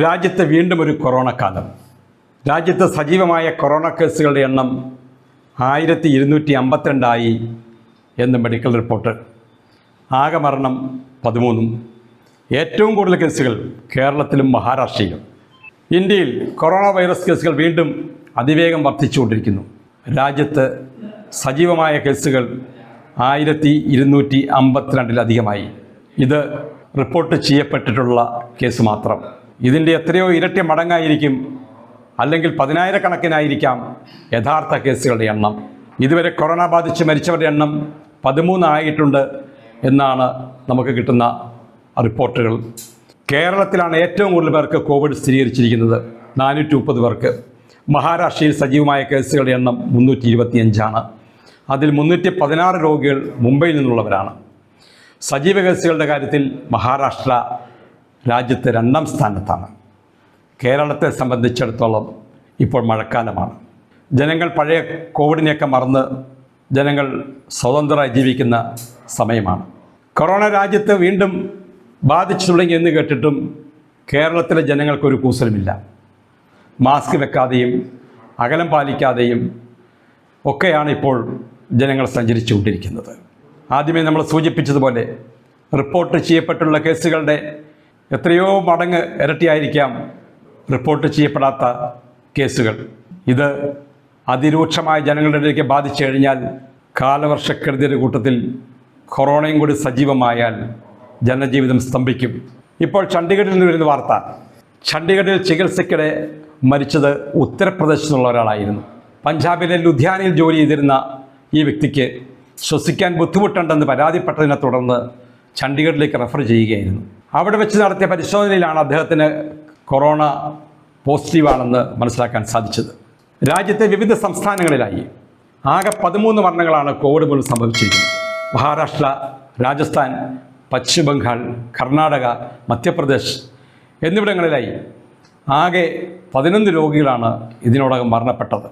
രാജ്യത്ത് വീണ്ടും ഒരു കൊറോണ കാലം. രാജ്യത്ത് സജീവമായ കൊറോണ കേസുകളുടെ എണ്ണം ആയിരത്തി ഇരുന്നൂറ്റി അമ്പത്തിരണ്ടായി എന്ന് മെഡിക്കൽ റിപ്പോർട്ട്. ആകെ മരണം പതിമൂന്നും. ഏറ്റവും കൂടുതൽ കേസുകൾ കേരളത്തിലും മഹാരാഷ്ട്രയിലും. ഇന്ത്യയിൽ കൊറോണ വൈറസ് കേസുകൾ വീണ്ടും അതിവേഗം വർദ്ധിച്ചുകൊണ്ടിരിക്കുന്നു. രാജ്യത്ത് സജീവമായ കേസുകൾ ആയിരത്തി ഇരുന്നൂറ്റി അമ്പത്തിരണ്ടിലധികമായി ഇത് റിപ്പോർട്ട് ചെയ്യപ്പെട്ടിട്ടുള്ള കേസ് മാത്രം. ഇതിന്റെ എത്രയോ ഇരട്ടി മടങ്ങായിരിക്കും അല്ലെങ്കിൽ പതിനായിരക്കണക്കിനായിരിക്കാം യഥാർത്ഥ കേസുകളുടെ എണ്ണം. ഇതുവരെ കൊറോണ ബാധിച്ച് മരിച്ചവരുടെ എണ്ണം പതിമൂന്നായിട്ടുണ്ട് എന്നാണ് നമുക്ക് കിട്ടുന്ന റിപ്പോർട്ടുകൾ. കേരളത്തിലാണ് ഏറ്റവും കൂടുതൽ പേർക്ക് കോവിഡ് സ്ഥിരീകരിച്ചിരിക്കുന്നത് നാനൂറ്റി മുപ്പത് പേർക്ക്. മഹാരാഷ്ട്രയിൽ സജീവമായ കേസുകളുടെ എണ്ണം മുന്നൂറ്റി ഇരുപത്തിയഞ്ചാണ് അതിൽ മുന്നൂറ്റി പതിനാറ് രോഗികൾ മുംബൈയിൽ നിന്നുള്ളവരാണ്. സജീവ കേസുകളുടെ കാര്യത്തിൽ മഹാരാഷ്ട്ര രാജ്യത്ത് രണ്ടാം സ്ഥാനത്താണ്. കേരളത്തെ സംബന്ധിച്ചിടത്തോളം ഇപ്പോൾ മഴക്കാലമാണ്. ജനങ്ങൾ പഴയ കോവിഡിനെയൊക്കെ മറന്ന് ജനങ്ങൾ സ്വതന്ത്രമായി ജീവിക്കുന്ന സമയമാണ്. കൊറോണ രാജ്യത്ത് വീണ്ടും ബാധിച്ചു തുടങ്ങി എന്ന് കേട്ടിട്ടും കേരളത്തിലെ ജനങ്ങൾക്കൊരു കൂസലുമില്ല. മാസ്ക് വെക്കാതെയും അകലം പാലിക്കാതെയും ഒക്കെയാണ് ഇപ്പോൾ ജനങ്ങൾ സഞ്ചരിച്ചു സഞ്ചരിച്ചുകൊണ്ടിരിക്കുന്നത് ആദ്യമേ നമ്മൾ സൂചിപ്പിച്ചതുപോലെ റിപ്പോർട്ട് ചെയ്യപ്പെട്ടുള്ള കേസുകളുടെ എത്രയോ മടങ്ങ് ഇരട്ടിയായിരിക്കാം റിപ്പോർട്ട് ചെയ്യപ്പെടാത്ത കേസുകൾ. ഇത് അതിരൂക്ഷമായ ജനങ്ങളുടെ ഇടയ്ക്ക് ബാധിച്ചു കഴിഞ്ഞാൽ കാലവർഷക്കെടുതിയുടെ കൂട്ടത്തിൽ കൊറോണയും കൂടി സജീവമായാൽ ജനജീവിതം സ്തംഭിക്കും. ഇപ്പോൾ ചണ്ഡീഗഡിൽ നിന്ന് വരുന്ന വാർത്ത. ചണ്ഡീഗഡിൽ ചികിത്സയ്ക്കിടെ മരിച്ചത് ഉത്തർപ്രദേശിൽ നിന്നുള്ള ഒരാളായിരുന്നു. പഞ്ചാബിലെ ലുധിയാനയിൽ ജോലി ചെയ്തിരുന്ന ഈ വ്യക്തിക്ക് ശ്വസിക്കാൻ ബുദ്ധിമുട്ടുണ്ടെന്ന് പരാതിപ്പെട്ടതിനെ തുടർന്ന് ചണ്ഡീഗഡിലേക്ക് റെഫർ ചെയ്യുകയായിരുന്നു. അവിടെ വെച്ച് നടത്തിയ പരിശോധനയിലാണ് അദ്ദേഹത്തിന് കൊറോണ പോസിറ്റീവാണെന്ന് മനസ്സിലാക്കാൻ സാധിച്ചത്. രാജ്യത്തെ വിവിധ സംസ്ഥാനങ്ങളിലായി ആകെ പതിമൂന്ന് മരണങ്ങളാണ് കോവിഡ് മൂലം സംഭവിച്ചിരിക്കുന്നത്. മഹാരാഷ്ട്ര രാജസ്ഥാൻ പശ്ചിമ ബംഗാൾ കർണാടക മധ്യപ്രദേശ് എന്നിവിടങ്ങളിലായി ആകെ പതിനൊന്ന് രോഗികളാണ് ഇതിനോടകം മരണപ്പെട്ടത്.